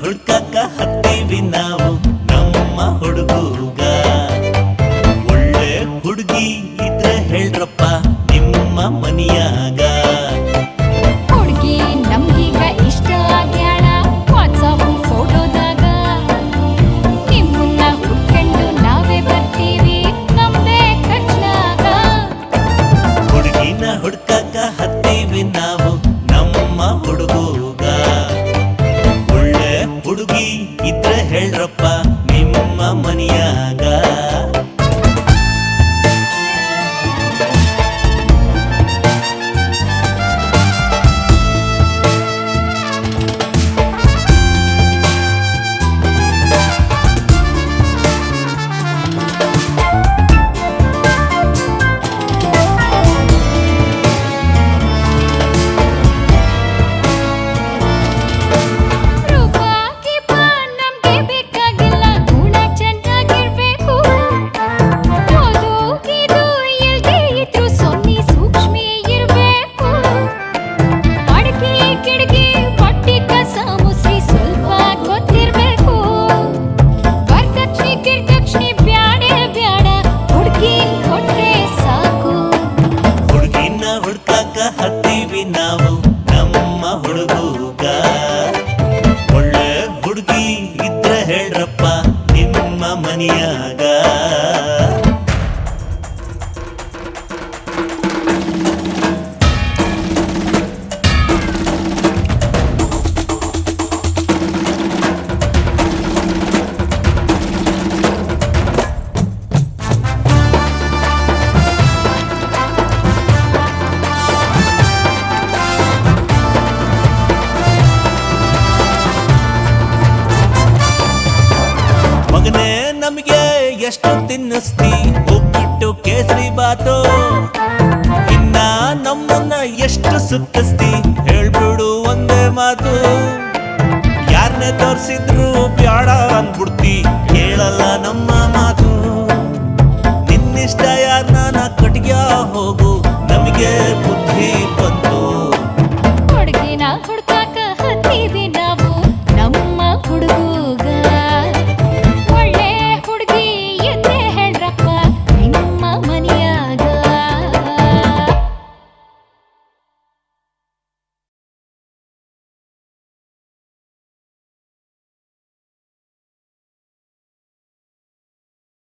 ಹುಡ್ಕಾಕ ಹತ್ತೀವಿ ನಾವು. ನಮ್ಮ ಹುಡುಗೂಗ ಒಳ್ಳೆ ಹುಡುಗಿ ಇದ್ರೆ ಹೇಳ್ರಪ್ಪ ನಿಮ್ಮ ಮನಿಯಾಗ. ಹುಡುಗಿ ಇಷ್ಟ ನಾವೇ ಬರ್ತೀವಿ ಹುಡ್ಕಾಕ ಹತ್ತೀವಿ ನಾವು. ಎಷ್ಟು ತಿನ್ನಿಸ್ತಿ? ಉಪ್ಪಿಟ್ಟು, ಕೇಸರಿ ಬಾತು. ಇನ್ನ ನಮ್ಮನ್ನ ಎಷ್ಟು ಸುತ್ತಿಸ್ತಿ? ಹೇಳ್ಬಿಡು ಒಂದೇ ಮಾತು. ಯಾರನ್ನೇ ತೋರಿಸಿದ್ರು ಬ್ಯಾಡ ಅಂದ್ಬಿಡ್ತಿ. ಕೇಳಲ್ಲ ನಮ್ಮ ಮಾತು.